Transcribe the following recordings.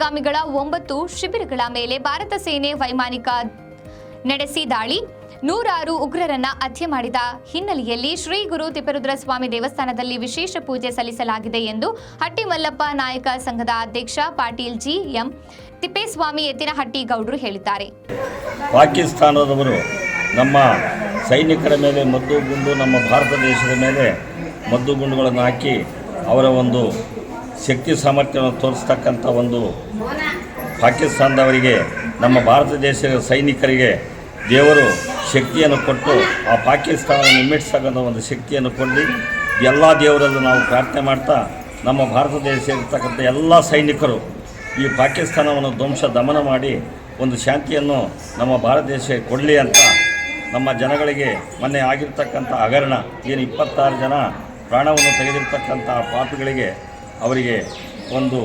ಸ್ವಾಮಿಗಳ ಒಂಬತ್ತು ಶಿಬಿರಗಳ ಮೇಲೆ ಭಾರತ ಸೇನೆ ವೈಮಾನಿಕ ನಡೆಸಿ ದಾಳಿ. ನೂರಾರು ಉಗ್ರರನ್ನ ಹತ್ಯೆ ಮಾಡಿದ ಹಿನ್ನೆಲೆಯಲ್ಲಿ ಶ್ರೀ ಗುರು ತಿಪ್ಪರುದ್ರ ಸ್ವಾಮಿ ದೇವಸ್ಥಾನದಲ್ಲಿ ವಿಶೇಷ ಪೂಜೆ ಸಲ್ಲಿಸಲಾಗಿದೆ ಎಂದು ಹಟ್ಟಿಮಲ್ಲಪ್ಪ ನಾಯಕ ಸಂಘದ ಅಧ್ಯಕ್ಷ ಪಾಟೀಲ್ ಜಿ ಎಂ ತಿಪ್ಪೇಸ್ವಾಮಿ ಎತ್ತಿನಹಟ್ಟಿ ಗೌಡ್ರು ಹೇಳಿದ್ದಾರೆ. ಪಾಕಿಸ್ತಾನದವರು ನಮ್ಮ ಸೈನಿಕರ ಮೇಲೆ ಮದ್ದು ಗುಂಡು ನಮ್ಮ ಭಾರತ ದೇಶದ ಮೇಲೆ ಮದ್ದು ಗುಂಡುಗಳನ್ನು ಹಾಕಿ ಅವರ ಒಂದು ಶಕ್ತಿ ಸಾಮರ್ಥ್ಯವನ್ನು ತೋರಿಸ್ತಕ್ಕಂಥ ಒಂದು ಪಾಕಿಸ್ತಾನದವರಿಗೆ, ನಮ್ಮ ಭಾರತ ದೇಶದ ಸೈನಿಕರಿಗೆ ದೇವರು ಶಕ್ತಿಯನ್ನು ಕೊಟ್ಟು ಆ ಪಾಕಿಸ್ತಾನವನ್ನು ಹಿಮ್ಮೆಟ್ಟಿಸ್ತಕ್ಕಂಥ ಒಂದು ಶಕ್ತಿಯನ್ನು ಕೊಡಲಿ. ಎಲ್ಲ ದೇವರಲ್ಲೂ ನಾವು ಪ್ರಾರ್ಥನೆ ಮಾಡ್ತಾ, ನಮ್ಮ ಭಾರತ ದೇಶ ಇರ್ತಕ್ಕಂಥ ಎಲ್ಲ ಸೈನಿಕರು ಈ ಪಾಕಿಸ್ತಾನವನ್ನು ಧ್ವಂಸ ದಮನ ಮಾಡಿ ಒಂದು ಶಾಂತಿಯನ್ನು ನಮ್ಮ ಭಾರತ ದೇಶ ಕೊಡಲಿ ಅಂತ ನಮ್ಮ ಜನಗಳಿಗೆ ಮೊನ್ನೆ ಆಗಿರ್ತಕ್ಕಂಥ ಹಗರಣ, ಏನು ಇಪ್ಪತ್ತಾರು ಜನ ಪ್ರಾಣವನ್ನು ತೆಗೆದಿರ್ತಕ್ಕಂಥ ಪಾಪಿಗಳಿಗೆ ಅವರಿಗೆ ಒಂದು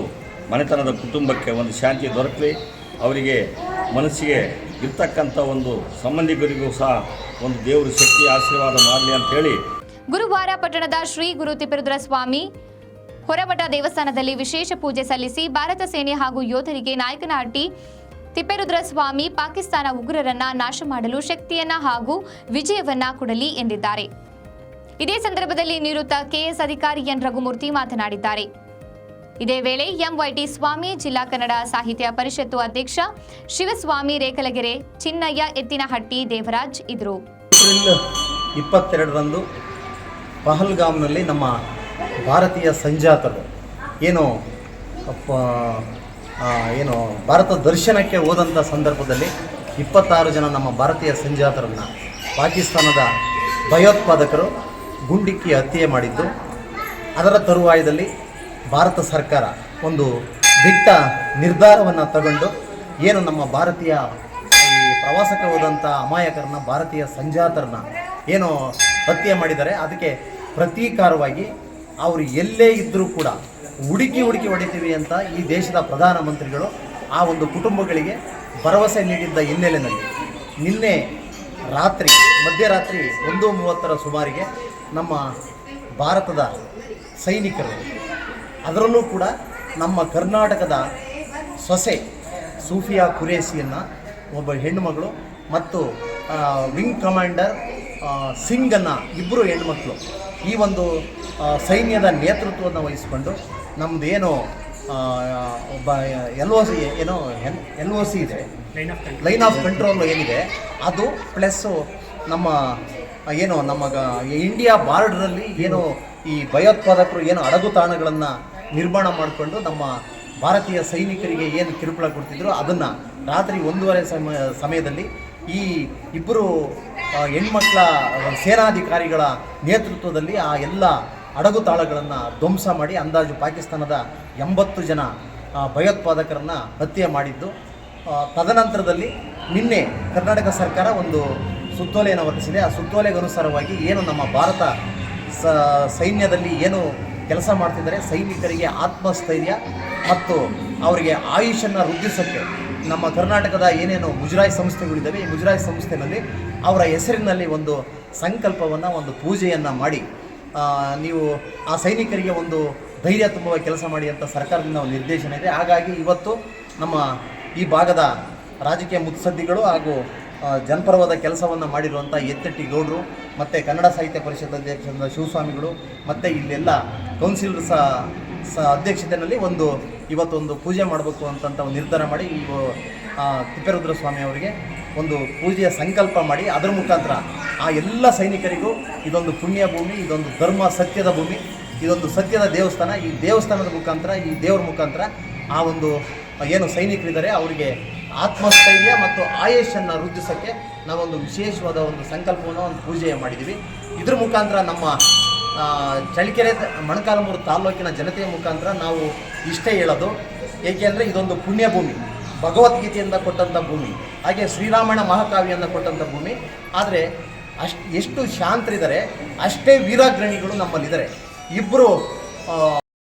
ಮನೆತನದ ಕುಟುಂಬಕ್ಕೆ ಒಂದು ಶಾಂತಿ ದೊರಕಲಿ, ಅವರಿಗೆ ಮನಸ್ಸಿಗೆ ಇರ್ತಕ್ಕಂಥ ಒಂದು ಸಂಬಂಧಿಕರಿಗೂ ಸಹ ಒಂದು ದೇವರು ಶಕ್ತಿ ಆಶೀರ್ವಾದ ಮಾಡಲಿ ಅಂತೇಳಿ ಗುರುವಾರ ಪಟ್ಟಣದ ಶ್ರೀ ಗುರು ತಿಪ್ಪರುದ್ರ ಸ್ವಾಮಿ ಹೊರಮಠ ದೇವಸ್ಥಾನದಲ್ಲಿ ವಿಶೇಷ ಪೂಜೆ ಸಲ್ಲಿಸಿ ಭಾರತ ಸೇನೆ ಹಾಗೂ ಯೋಧರಿಗೆ ನಾಯಕನಹಟ್ಟಿ ತಿಪ್ಪೇರುದ್ರ ಸ್ವಾಮಿ ಪಾಕಿಸ್ತಾನ ಉಗ್ರರನ್ನ ನಾಶ ಮಾಡಲು ಶಕ್ತಿಯನ್ನ ಹಾಗೂ ವಿಜಯವನ್ನ ಕೊಡಲಿ ಎಂದಿದ್ದಾರೆ. ಇದೇ ಸಂದರ್ಭದಲ್ಲಿ ನಿವೃತ್ತ ಕೆಎಸ್ ಅಧಿಕಾರಿ ಎನ್ ರಘುಮೂರ್ತಿ ಮಾತನಾಡಿದ್ದಾರೆ. ಇದೇ ವೇಳೆ ಎಂವೈಟಿ ಸ್ವಾಮಿ, ಜಿಲ್ಲಾ ಕನ್ನಡ ಸಾಹಿತ್ಯ ಪರಿಷತ್ತು ಅಧ್ಯಕ್ಷ ಶಿವಸ್ವಾಮಿ ರೇಖಲಗೆರೆ, ಚಿನ್ನಯ್ಯ ಎತ್ತಿನಹಟ್ಟಿ ದೇವರಾಜ್ ಇದ್ರು ಇಪ್ಪತ್ತೆರಡರಂದು ಪಹಲ್ಗಾಮ್ನಲ್ಲಿ ನಮ್ಮ ಭಾರತೀಯ ಸಂಜಾತರು ಏನು ಏನು ಭಾರತ ದರ್ಶನಕ್ಕೆ ಹೋದಂಥ ಸಂದರ್ಭದಲ್ಲಿ ಇಪ್ಪತ್ತಾರು ಜನ ನಮ್ಮ ಭಾರತೀಯ ಸಂಜಾತರನ್ನು ಪಾಕಿಸ್ತಾನದ ಭಯೋತ್ಪಾದಕರು ಗುಂಡಿಕ್ಕಿ ಹತ್ಯೆ ಮಾಡಿದ್ದು. ಅದರ ತರುವಾಯದಲ್ಲಿ ಭಾರತ ಸರ್ಕಾರ ಒಂದು ದಿಟ್ಟ ನಿರ್ಧಾರವನ್ನು ತಗೊಂಡು ಏನು ನಮ್ಮ ಭಾರತೀಯ ಈ ಪ್ರವಾಸಕ್ಕೆ ಹೋದಂಥ ಅಮಾಯಕರನ್ನ, ಭಾರತೀಯ ಸಂಜಾತರನ್ನ ಏನು ಹತ್ಯೆ ಮಾಡಿದ್ದಾರೆ, ಅದಕ್ಕೆ ಪ್ರತೀಕಾರವಾಗಿ ಅವರು ಎಲ್ಲೇ ಇದ್ದರೂ ಕೂಡ ಹುಡುಕಿ ಹುಡುಕಿ ಹೊಡಿತೀವಿ ಅಂತ ಈ ದೇಶದ ಪ್ರಧಾನಮಂತ್ರಿಗಳು ಆ ಒಂದು ಕುಟುಂಬಗಳಿಗೆ ಭರವಸೆ ನೀಡಿದ್ದ ಹಿನ್ನೆಲೆಯಲ್ಲಿ ನಿನ್ನೆ ರಾತ್ರಿ, ಮಧ್ಯರಾತ್ರಿ ಒಂದು ಮೂವತ್ತರ ಸುಮಾರಿಗೆ ನಮ್ಮ ಭಾರತದ ಸೈನಿಕರು ಅದರಲ್ಲೂ ಕೂಡ ನಮ್ಮ ಕರ್ನಾಟಕದ ಸೊಸೆ ಸೂಫಿಯಾ ಕುರೇಸಿಯನ್ನು ಒಬ್ಬ ಹೆಣ್ಣುಮಗಳು ಮತ್ತು ವಿಂಗ್ ಕಮಾಂಡರ್ ಸಿಂಗನ್ನು ಇಬ್ಬರು ಹೆಣ್ಮಕ್ಳು ಈ ಒಂದು ಸೈನ್ಯದ ನೇತೃತ್ವವನ್ನು ವಹಿಸಿಕೊಂಡು ನಮ್ಮದೇನು ಏನು ಒಬ್ಬ ಎಲ್ ಒ ಸಿ ಏನೋ ಎನ್ ಎಲ್ ಒ ಸಿ ಇದೆ. ಲೈನ್ ಆಫ್ ಕಂಟ್ರೋಲ್ ಏನಿದೆ ಅದು ಪ್ಲಸ್ಸು ನಮ್ಮ ಏನು ನಮ್ಮ ಇಂಡಿಯಾ ಬಾರ್ಡ್ರಲ್ಲಿ ಏನು ಈ ಭಯೋತ್ಪಾದಕರು ಏನು ಅಡಗು ತಾಣಗಳನ್ನು ನಿರ್ಮಾಣ ಮಾಡಿಕೊಂಡು ನಮ್ಮ ಭಾರತೀಯ ಸೈನಿಕರಿಗೆ ಏನು ಕಿರುಕುಳ ಕೊಡ್ತಿದ್ರು ಅದನ್ನು ರಾತ್ರಿ ಒಂದೂವರೆ ಸಮಯ, ಸಮಯದಲ್ಲಿ ಈ ಇಬ್ಬರು ಹೆಣ್ಮಕ್ಳ ಸೇನಾಧಿಕಾರಿಗಳ ನೇತೃತ್ವದಲ್ಲಿ ಆ ಎಲ್ಲ ಅಡಗು ತಾಳಗಳನ್ನು ಧ್ವಂಸ ಮಾಡಿ ಅಂದಾಜು ಪಾಕಿಸ್ತಾನದ ಎಂಬತ್ತು ಜನ ಭಯೋತ್ಪಾದಕರನ್ನು ಹತ್ಯೆ ಮಾಡಿದ್ದು. ತದನಂತರದಲ್ಲಿ ನಿನ್ನೆ ಕರ್ನಾಟಕ ಸರ್ಕಾರ ಒಂದು ಸುತ್ತೋಲೆಯನ್ನು ಹೊರಡಿಸಿದೆ. ಆ ಸುತ್ತೋಲೆಗನುಸಾರವಾಗಿ ಏನು ನಮ್ಮ ಭಾರತ ಸೈನ್ಯದಲ್ಲಿ ಏನು ಕೆಲಸ ಮಾಡ್ತಿದ್ದಾರೆ ಸೈನಿಕರಿಗೆ ಆತ್ಮಸ್ಥೈರ್ಯ ಮತ್ತು ಅವರಿಗೆ ಆಯುಷನ್ನು ವೃದ್ಧಿಸೋಕ್ಕೆ. ನಮ್ಮ ಕರ್ನಾಟಕದ ಏನೇನು ಮುಜರಾಯಿ ಸಂಸ್ಥೆಗಳಿದ್ದಾವೆ, ಈ ಮುಜರಾಯಿ ಸಂಸ್ಥೆನಲ್ಲಿ ಅವರ ಹೆಸರಿನಲ್ಲಿ ಒಂದು ಸಂಕಲ್ಪವನ್ನು, ಒಂದು ಪೂಜೆಯನ್ನು ಮಾಡಿ. ನೀವು ಆ ಸೈನಿಕರಿಗೆ ಒಂದು ಧೈರ್ಯ ತುಂಬುವ ಕೆಲಸ ಮಾಡಿ ಅಂತ ಸರ್ಕಾರದಿಂದ ಒಂದು ನಿರ್ದೇಶನ ಇದೆ. ಹಾಗಾಗಿ ಇವತ್ತು ನಮ್ಮ ಈ ಭಾಗದ ರಾಜಕೀಯ ಮುತ್ಸದ್ದಿಗಳು ಹಾಗೂ ಜನಪರವಾದ ಕೆಲಸವನ್ನು ಮಾಡಿರುವಂಥ ಎತ್ತಟ್ಟಿ ಗೌಡರು, ಮತ್ತು ಕನ್ನಡ ಸಾಹಿತ್ಯ ಪರಿಷತ್ ಅಧ್ಯಕ್ಷರಾದ ಶಿವಸ್ವಾಮಿಗಳು, ಮತ್ತು ಇಲ್ಲೆಲ್ಲ ಕೌನ್ಸಿಲರ್ ಸಹ ಸ ಅಧ್ಯಕ್ಷತೆಯಲ್ಲಿ ಒಂದು ಇವತ್ತೊಂದು ಪೂಜೆ ಮಾಡಬೇಕು ಅಂತಂತ ಒಂದು ನಿರ್ಧಾರ ಮಾಡಿ ಈ ತಿಪ್ಪೇರುದ್ರ ಸ್ವಾಮಿ ಅವರಿಗೆ ಒಂದು ಪೂಜೆಯ ಸಂಕಲ್ಪ ಮಾಡಿ ಅದರ ಮುಖಾಂತರ ಆ ಎಲ್ಲ ಸೈನಿಕರಿಗೂ ಇದೊಂದು ಪುಣ್ಯ ಭೂಮಿ, ಇದೊಂದು ಧರ್ಮ ಸತ್ಯದ ಭೂಮಿ, ಇದೊಂದು ಸತ್ಯದ ದೇವಸ್ಥಾನ. ಈ ದೇವಸ್ಥಾನದ ಮುಖಾಂತರ, ಈ ದೇವರ ಮುಖಾಂತರ ಆ ಒಂದು ಏನು ಸೈನಿಕರಿದ್ದಾರೆ ಅವರಿಗೆ ಆತ್ಮಸ್ಥೈರ್ಯ ಮತ್ತು ಆಯುಷನ್ನು ವೃದ್ಧಿಸೋಕ್ಕೆ ನಾವೊಂದು ವಿಶೇಷವಾದ ಒಂದು ಸಂಕಲ್ಪವನ್ನು ಒಂದು ಪೂಜೆ ಮಾಡಿದ್ದೀವಿ. ಇದ್ರ ಮುಖಾಂತರ ನಮ್ಮ ಚಳ್ಳಕೆರೆ ತ- ತಾಲೂಕಿನ ಜನತೆಯ ಮುಖಾಂತರ ನಾವು ಇಷ್ಟೇ ಹೇಳೋದು. ಏಕೆಂದರೆ ಇದೊಂದು ಪುಣ್ಯ ಭೂಮಿ. ಭಗವದ್ಗೀತೆಯಿಂದ ಕೊಟ್ಟಂಥ ಭೂಮಿ. ಹಾಗೆ ಶ್ರೀರಾಮಾಯಣ ಮಹಾಕಾವ್ಯವನ್ನು ಕೊಟ್ಟಂಥ ಭೂಮಿ. ಆದರೆ ಅಷ್ಟು ಎಷ್ಟು ಶಾಂತರಿದ್ದಾರೆ, ಅಷ್ಟೇ ವೀರಾಗ್ರಣಿಗಳು ನಮ್ಮಲ್ಲಿದ್ದಾರೆ. ಇಬ್ಬರು